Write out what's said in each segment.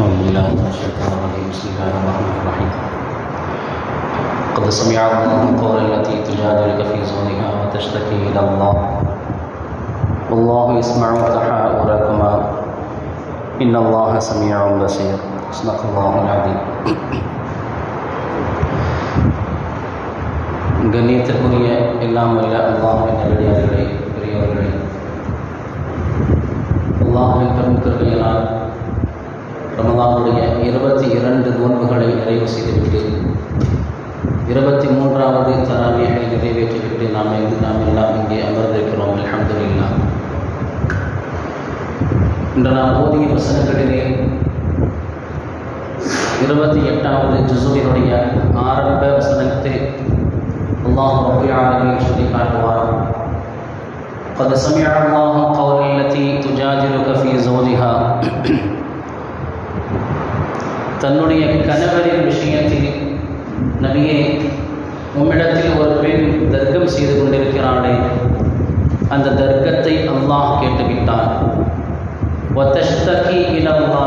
أعوذ بالله من الشيطان الرجيم بسم الله الرحمن الرحيم قد سمع الله قول التي تجادلك في زوجها وتشتكي إلى الله والله يسمع تحاوركما إن الله سميع بصير صدق الله العظيم கண்ணியத்திற்குரிய எல்லாம் வல்ல அல்லாஹின் நல்லடியார்களே பெரியவர்களே அல்லாஹின் பெரும் கருணையினால் ரமதானுடைய இருபத்தி இரண்டு நோன்புகளை நிறைவு செய்துவிட்டு இருபத்தி மூன்றாவது தராவியை நிறைவேற்றிவிட்டு நாம் எங்கு நாம் எல்லாம் இங்கே அமர்ந்திருக்கிறோம் அல்ஹம்துலில்லா இன்று நாம் ஓதிய வசனங்களிலே இருபத்தி எட்டாவது ஜுசுவினுடைய ஆரம்ப வசனத்தை அல்லாஹ் ரபுல் ஆலமீன் சொல்லி காட்டுவார் قد سمع الله قول التي تجادلك في زوجها தன்னுடைய கணவரின் விஷயத்தில் நபியே உம்மிடத்தில் ஒரு பெண் தர்க்கம் செய்து கொண்டிருக்கிறாளே அந்த தர்க்கத்தை அல்லாஹ் கேட்டுவிட்டான். ஒத்தஷ்தகி இலல்லா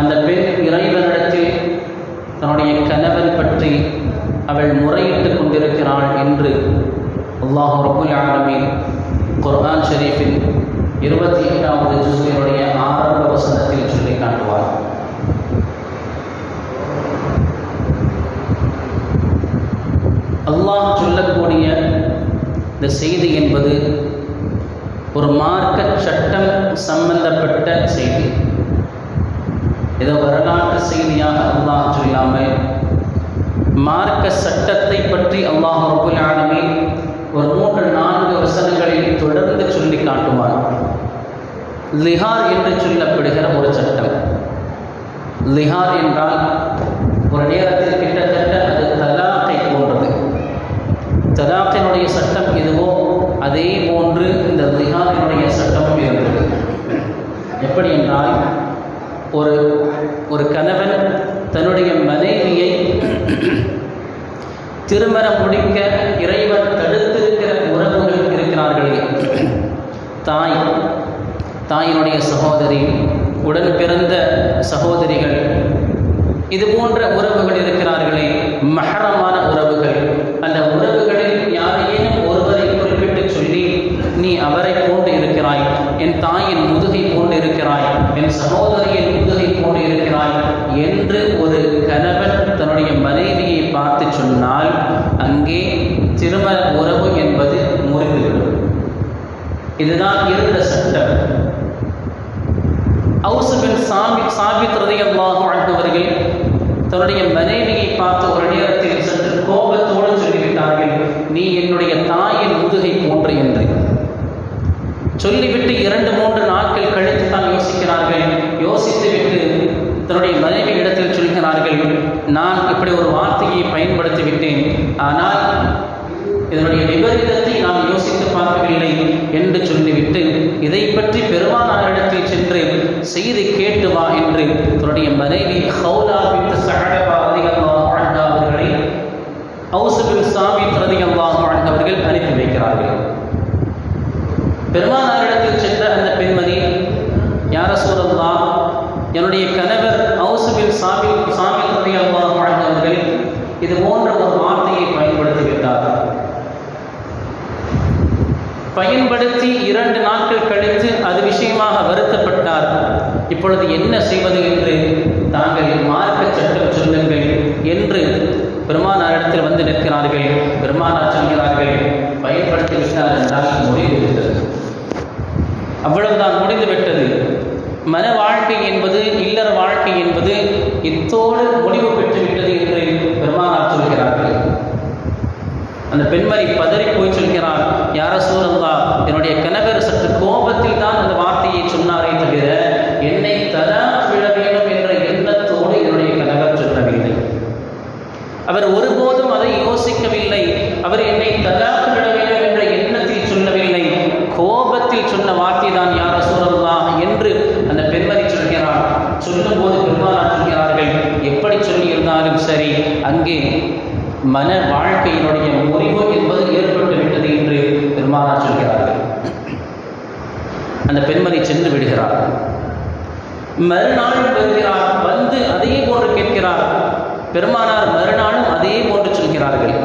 அந்த பெண் இறைவனிடத்தில் தன்னுடைய கணவன் பற்றி அவள் முறையிட்டு கொண்டிருக்கிறாள் என்று அல்லாஹ் ரபுல் ஆலமின் குர்ஆன் ஷரீஃபின் இருபத்தி எட்டாவது ஜூசியனுடைய ஆரம்ப வசனத்தில் சொல்லி காட்டுவார். அல்லாஹ் சொல்லக்கூடிய இந்த செய்தி என்பது ஒரு மார்க்க சட்டம் சம்பந்தப்பட்ட செய்தி. ஏதோ வரலாற்று செய்தியாக அல்லாஹ் சொல்லாமல் மார்க்க சட்டத்தை பற்றி அல்லாஹ் ரபுல் ஆலமீன் ஒரு மூன்று நான்கு வசனங்களில் தொடர்ந்து சொல்லி காட்டுவார். லிஹார் என்று சொல்லப்படுகிற ஒரு சட்டம். லிஹார் என்றால் ஒரு நேரத்திற்கு கிட்டத்தட்ட அது தலாக்கை போன்றது தலாக்கினுடைய சட்டம் எதுவோ அதே போன்று இந்த லிஹாரினுடைய சட்டமும் இருந்தது எப்படி என்றால் ஒரு ஒரு கணவன் தன்னுடைய மனைவியை திருமண முடிக்க இறைவன் தடுத்திருக்கிற உறவுகள் இருக்கிறார்களே. தாய் தாயினுடைய சகோதரி உடன் பிறந்த சகோதரிகள் இது போன்ற உறவுகள் இருக்கிறார்களே. மகரமான உறவுகள். அந்த உறவுகளில் யாரையேனும் ஒருவரை குறிப்பிட்டு சொல்லி நீ அவரை போன்று இருக்கிறாய். என் தாயின் முதுகை போன்று இருக்கிறாய். என் சகோதரி முதுகை போன்று இருக்கிறாய் என்று ஒரு கணவன் தன்னுடைய மனைவியை பார்த்து சொன்னால் அங்கே திருமண உறவு என்பது முறிந்துவிடும் இதுதான் இருந்த சட்டம் அவுசுபின் சாபி சாபித் ரதியல்லாஹு அழுத்தவர்கள் தன்னுடைய மனைவியை பார்த்து ஒரு நேரத்தில் சற்று கோபத்தோடு சொல்லிவிட்டார்கள் நீ என்னுடைய தாயின் முதுகை போன்று என்று. சொல்லிவிட்டு இரண்டு மூன்று நாட்கள் கழித்து தான் யோசிக்கிறார்கள். யோசித்துவிட்டு தன்னுடைய மனைவி இடத்தில் சொல்கிறார்கள் நான் இப்படி ஒரு வார்த்தையை பயன்படுத்தி விட்டேன் ஆனால் இதனுடைய விபரீதத்தை நாம் யோசித்து பார்க்கவில்லை என்று சொல்லிவிட்டு இதை பற்றி பெருமானாரிடத்தில் சென்று செய்தி கேட்டு வா என்று தன்னுடைய மனைவி ஹவுலாவின் வித்து சகடபா அதிகமாக அவர்களை ஹவுசுபின் சாமி பிரதிகமாக அவர்கள் அனுப்பி வைக்கிறார்கள் பெருமானாரிடத்தில் சென்ற அந்த பெண்மணி யார சூழல்லா என்னுடைய கணவர் ஹவுசுபின் சாமி சாமி பிரதிகமாக அவர்கள் இது போன்ற ஒரு வார்த்தையை பயன்படுத்தி விட்டார் பயன்படுத்தி இரண்டு நாட்கள் கழித்து அது விஷயமாக வருத்தப்பட்டார் இப்பொழுது என்ன செய்வது என்று தாங்கள் மார்க்க சட்டம் சொல்லுங்கள் என்று பெருமானாரிடத்தில் வந்து நிற்கிறார்கள். பெருமானார் சொல்கிறார்கள் பயன்படுத்தி விட்டார் என்றால் முடிந்துவிட்டது அவ்வளவுதான் முடிந்து விட்டது. மன வாழ்க்கை என்பது இல்லற வாழ்க்கை என்பது இத்தோடு முடிவு பெற்றுவிட்டது என்று பெருமானார் சொல்கிறார்கள். அந்த பெண்மணி பதறி போய் சொல்கிறார் யார சூழல்லா என்னுடைய கன சற்று கோபத்தில் தான் அந்த வார்த்தையை சொன்னாரே தவிர என்னை தலா விட வேண்டும் என்ற எண்ணத்தோடு என்னுடைய கணவர் சொல்லவில்லை அவர் ஒருபோதும் அதை யோசிக்கவில்லை. அவர் என்னை தலாக்கு விட வேண்டும் என்ற எண்ணத்தில் சொல்லவில்லை. கோபத்தில் சொன்ன வார்த்தை தான் யார சூழல்லா என்று அந்த பெண்மதி சொல்கிறார். சொல்லும் போது பெருமானார் சொல்கிறார்கள் எப்படி சொல்லியிருந்தாலும் சரி அங்கே மன வாழ்க்கையினுடைய முறிவு என்பது ஏற்பட்டு விட்டது என்று பெருமானார் சொல்கிறார்கள். அந்த பெண்மதி சென்று விடுகிறார். மறுநாள் வருகிறார் வந்து அதே போன்று கேட்கிறார். பெருமானார் மறுநாளும் அதே போன்று சொல்கிறார்கள்.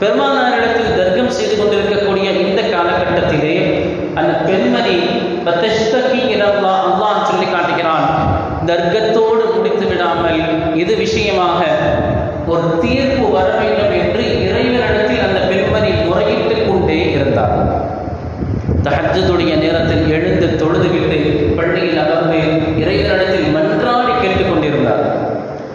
பெருமானாரிடத்தில் தர்க்கம் செய்து கொண்டிருக்கக்கூடிய இந்த காலகட்டத்திலே அந்த பெண்மணி பத்தஷ்தகி அல்லாஹ் சொல்லி காட்டுகிறான். தர்க்கத்தோடு முடித்து விடாமல் இது விஷயமாக ஒரு தீர்ப்பு வர வேண்டும் என்று இறைவனிடத்தில் அந்த பெண்மணி முறையிட்டுக் கொண்டே இருந்தார். தஹஜதுடைய நேரத்தில் எழுந்து தொழுதுவிட்டு பள்ளியில் அமர்ந்து இறைவனிடத்தில் மன்றாடி கேட்டுக்கொண்டிருந்தார்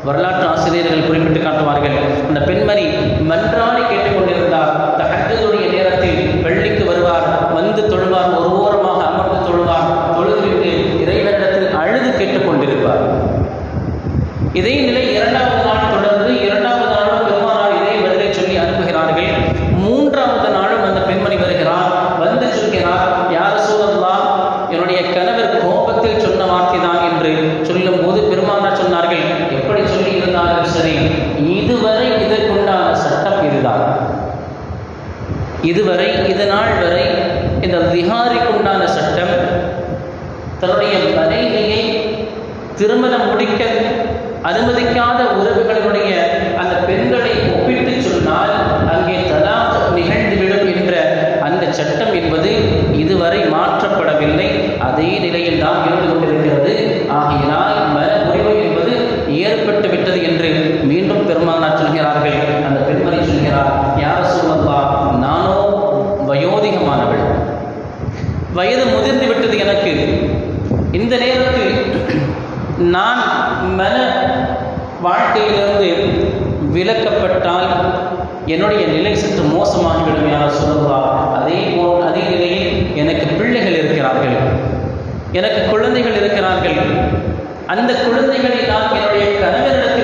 வரலாற்று ஆசிரியர்கள் குறிப்பிட்டு காட்டுவார்கள் அந்த பெண்மணி மன்றாடி கேட்டுக்கொண்டிருந்தார் தஹஜ்ஜுடைய நேரத்தில் பள்ளிக்கு வருவார் வந்து தொழுவார் ஒரு ஓரமாக அமர்ந்து தொழுவார் தொழுதுவிட்டு இறைவனிடத்தில் அழுது கேட்டுக்கொண்டிருப்பார் இதே நிலை இரண்டாவது நாள் தொடர்ந்து இரண்டாவது நாளும் பெருமானார் இதே பதிலை சொல்லி அனுப்புகிறார்கள் மூன்றாவது நாளும் அந்த பெண்மணி வருகிறார் வந்து சொல்கிறார் யார் சூழல்லா என்னுடைய கணவர் கோபத்தில் சொன்ன வார்த்தை தான் என்று சொல்லும் போது பெருமானார் சொன்னார்கள் எப்படி சொல்லி இருந்தாலும் சரி இதுவரை இதற்குண்டான சட்டம் இதுதான் இதுவரை இது நாள் வரை இந்த திஹாரிக்குண்டான சட்டம் தன்னுடைய மனைவியை திருமணம் முடிக்க அனுமதிக்காத உறவுகளுடைய அந்த பெண்களை ஒப்பிட்டு சொன்னால் அங்கே தலாக் நிகழ்ந்துவிடும் என்ற அந்த சட்டம் என்பது இதுவரை மாற்றப்படவில்லை. அதே நிலையில் தான் இருந்து கொண்டிருக்கிறது. ஆகையினால் மன முறிவு என்பது ஏற்பட்டு விட்டது என்று மீண்டும் பெருமானார் சொல்கிறார்கள் அந்த பெண்மணி சொல்கிறார் யார சொல்லா நானோ வயோதிகமானவள் வயது முதிர்ந்து விட்டது எனக்கு இந்த நேரத்தில் நான் மன வாழ்க்கையிலிருந்து விலக்கப்பட்டால் என்னுடைய நிலை சற்று மோசமாகிவிடும் யார் சொல்லுவா அதே போல் அதே நிலையில் எனக்கு பிள்ளைகள் இருக்கிறார்கள் எனக்கு குழந்தைகள் இருக்கிறார்கள் அந்த குழந்தைகளை நான் என்னுடைய கணவரிடத்தில்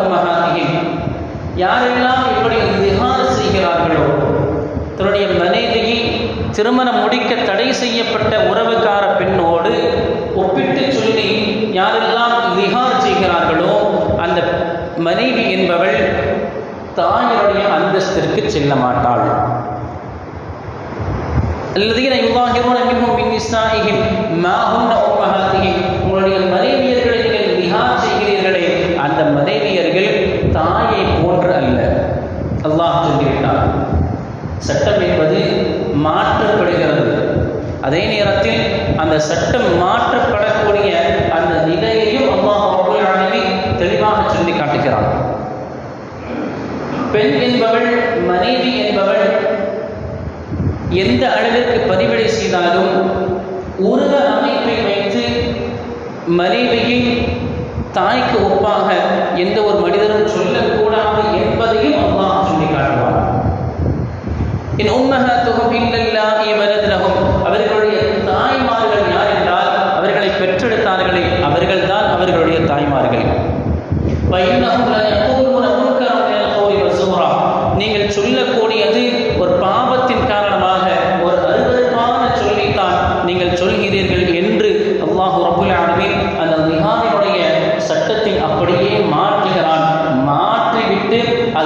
هن أمهاتهم யாரெல்லாம் இப்படி திஹார் செய்கிறார்களோ தன்னுடைய மனைவியை திருமணம் முடிக்க தடை செய்யப்பட்ட உறவுக்கார பெண்ணோடு ஒப்பிட்டு சொல்லி யாரெல்லாம் திஹார் செய்கிறார்களோ அந்த மனைவி என்பவள் தாயினுடைய அந்தஸ்திற்கு செல்ல மாட்டாள் الذين يظاهرون منهم من نسائهم ما هن أمهاتهم உங்களுடைய மனைவியர்களை சட்டம் என்பது மாற்றப்படுகிறது. அதே நேரத்தில் அந்த சட்டம் மாற்றப்படக்கூடிய அந்த நிலையையும் அல்லாஹ் ரப்பல் தெளிவாக சொல்லி காட்டுகிறான். பெண் என்பவள் மனைவி என்பவள் எந்த அளவிற்கு பதிவிடை செய்தாலும் உருவ அமைப்பை வைத்து மனைவியை தாய்க்கு ஒப்பாக எந்த ஒரு மனிதரும் சொல்ல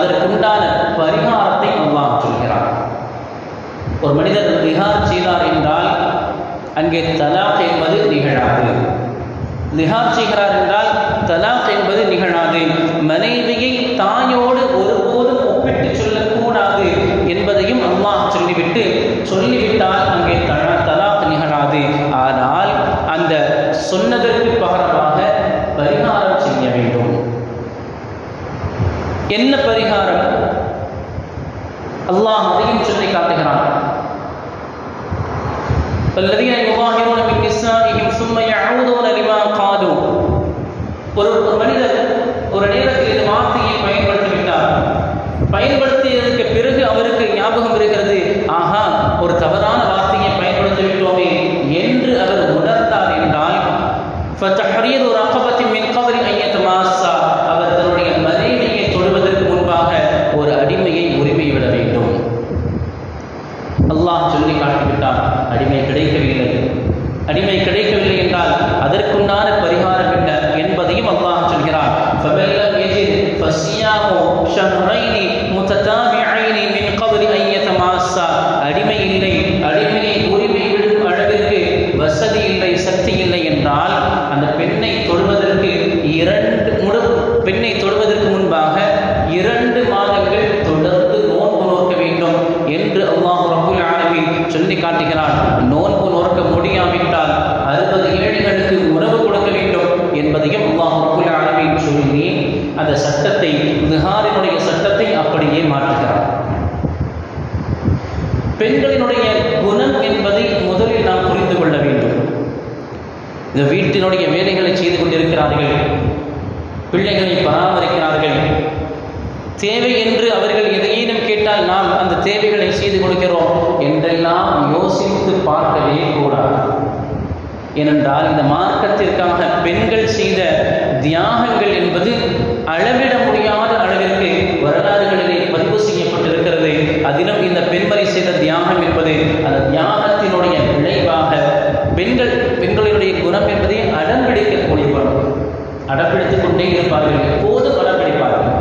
அதற்குண்டான பரிகாரத்தை அல்லாஹ் சொல்கிறான். ஒரு மனிதர் நிகார் செய்தார் என்றால் அங்கே தலாக் என்பது நிகழாது. நிகார் செய்கிறார் என்றால் தலாக் என்பது நிகழாது. மனைவி என்ன பரிகாரம் அல்லாஹ் அதையும் சொல்லி காட்டுகிறான் الذين يظاهرون من نسائهم ثم يعودون لما قالوا ஒரு ஒரு மனிதர் என்று அவர்கள் எதையேனும் கேட்டால் நாம் அந்த தேவைகளை செய்து கொடுக்கிறோம் என்றெல்லாம் யோசித்து பார்க்கவே கூடாது. ஏனென்றால் இந்த மார்க்கத்திற்காக பெண்கள் செய்த தியாகங்கள் என்பது அளவிட முடியாத அளவிற்கு வரலாறுகளிலே பதிவு செய்யப்பட்டிருக்கிறது. அதிலும் இந்த பெண்மறை செய்த தியாகம் என்பது அந்த தியாகத்தினுடைய விளைவாக பெண்கள் பெண்களினுடைய குணம் என்பதை அடம்பிடிக்கக்கூடியவர்கள் அடம்பிடித்துக் கொண்டே இருப்பார்கள் எப்போதும் அடம்பிடிப்பார்கள்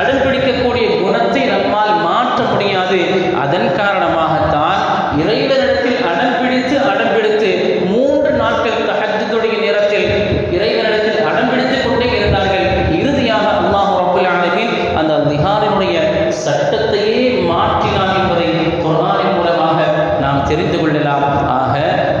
அடம்பிடிக்கக்கூடிய குணத்தை நம்மால் மாற்ற முடியாது அதன் காரணமாகத்தான் இறைவனிடத்தில் அடம்பிடித்து அடம்பிடித்து மூன்று நாட்கள் தஹஜ்ஜுடைய நேரத்தில் இறைவனிடத்தில் அடம்பிடித்துக் கொண்டே இருந்தார்கள் இறுதியாக அல்லாஹ் ரப்பல் ஆலமீன் அந்த திஹாரினுடைய சட்டத்தையே மாற்றினான் என்பதை குர்ஆனின் மூலமாக நாம் தெரிந்து கொள்ளலாம் ஆக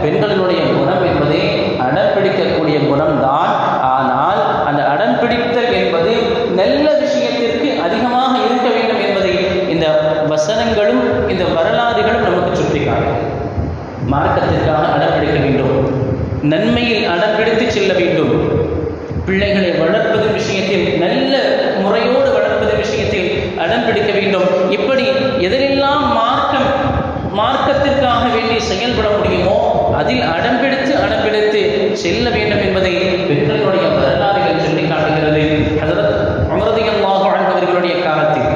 பெண்களினுடைய குணம் என்பதே அடம்பிடிக்கக்கூடிய குணம்தான் ஆனால் அந்த அடம்பிடித்தல் என்பது நல்ல விஷயத்திற்கு அதிகமாக இருக்க வேண்டும் என்பதை இந்த வசனங்களும் இந்த வரலாறுகளும் நமக்கு சுட்டிக்காட்டும் மார்க்கத்திற்காக அடம்பிடிக்க வேண்டும் நன்மையில் அடம்பிடித்து செல்ல வேண்டும் பிள்ளைகளை வளர்ப்பது விஷயத்தில் நல்ல முறையோடு வளர்ப்பது விஷயத்தில் அடம்பிடிக்க வேண்டும் இப்படி எதிலெல்லாம் மார்க்கம் மார்க்கத்திற்காக வேண்டி செயல்பட முடியுமோ அதில் அடம்பிடித்து அடம்பிடித்து செல்ல வேண்டும் என்பதை பெண்களுடைய வரலாறுகள் சொல்லி காட்டுகிறது ஹதரத் அமரதியல்லாஹு அன்ஹு அவர்களுடைய காலத்தில்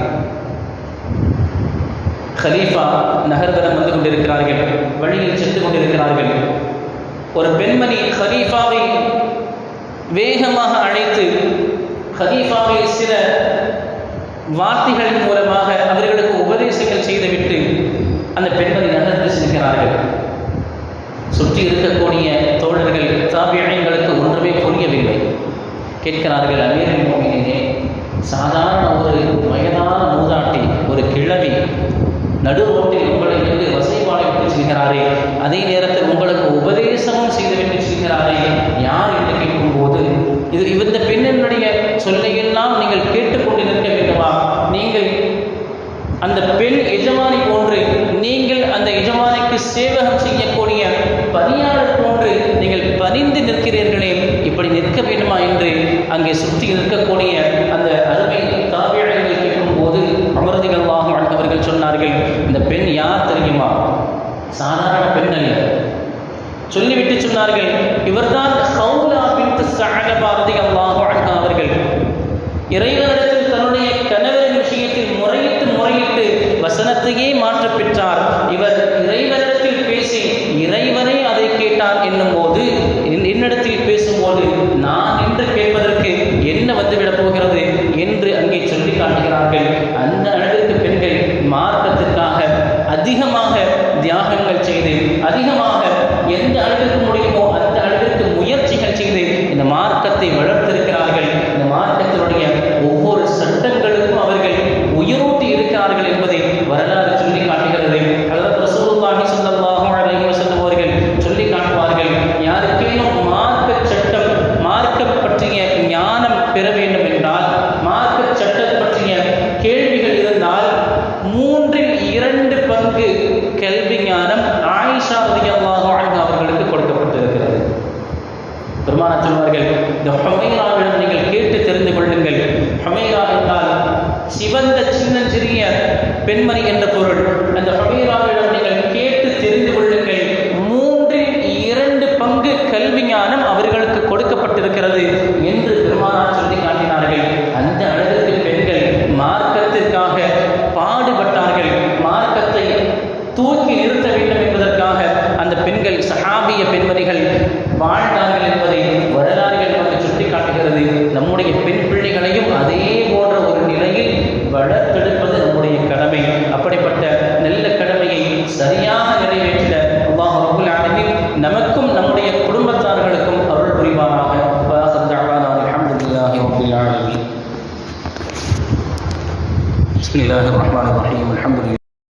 ஹலீஃபா நகர்வலம் வந்து கொண்டிருக்கிறார்கள் வழியில் சென்று கொண்டிருக்கிறார்கள். ஒரு பெண்மணி ஹலீஃபாவை வேகமாக அழைத்து ஹலீஃபாவை சில வார்த்தைகளின் மூலமாக அவர்களுக்கு உபதேசங்கள் செய்துவிட்டு அந்த பெண்மணி நகர்ந்து செல்கிறார்கள். சுற்றி இருக்கக்கூடிய தோழர்கள் தாபியங்களுக்கு ஒன்றுமே புரியவில்லை. கேட்கிறார்கள் அமீரின் மோமினே சாதாரண ஒரு வயதான மூதாட்டி ஒரு நடு ரோட்டில் உங்களை வந்து வசைபாடை விட்டு செல்கிறாரே. அதே நேரத்தில் உங்களுக்கு உபதேசமும் செய்துவிட்டு செல்கிறாரே. யார் என்று கேட்கும்போது இது இந்த பெண்ணினுடைய சொல்லையெல்லாம் நீங்கள் கேட்டுக்கொண்டு நிற்க வேண்டுமா? நீங்கள் அந்த பெண் எஜமானி போன்று நீங்கள் அந்த எஜமானிக்கு சேவகம் செய்யக்கூடிய பணியாளர் போன்று நீங்கள் பணிந்து நிற்கிறீர்களே. இப்படி நிற்க வேண்டுமா என்று அங்கே சுற்றி நிற்கக்கூடிய அந்த அருமை தாவியங்கள் கேட்கும்போது அமரதிகள் வாகும் அவர்கள் சொன்னார்கள் பெண் யார் தெரியுமா? சாதாரண பெண் அல்ல. சொல்லிவிட்டு சொன்னார்கள் இவர்தான் ஹவுலா பின் சாகபாரதி ரலியல்லாஹு அவர்கள். இறைவனிடத்தில் தன்னுடைய கணவரின் விஷயத்தில் முறையிட்டு முறையிட்டு வசனத்தையே மாற்ற பெற்றார் இவர் இறைவனிடத்தில் பேசி இறைவனே அதை கேட்டார் என்னும் போது என்னிடத்தில் பேசும்போது நான் என்று கேட்பதற்கு என்ன வந்துவிடப் போகிறது என்று அங்கே சொல்லி காட்டுகிறார்கள். மூன்றில் இரண்டு பங்கு கல்வி ஞானம் ஆயிஷா அதிகமாக அன்ஹா அவர்களுக்கு கொடுக்கப்பட்டிருக்கிறது. பெருமான சொல்வார்கள் இந்த ஹொமைராவிடம் நீங்கள் கேட்டு தெரிந்து கொள்ளுங்கள். ஹொமைரா என்றால் சிவந்த சின்ன சிறிய பெண்மணி என்ற பொருள். அந்த ஹொமைராவிடம்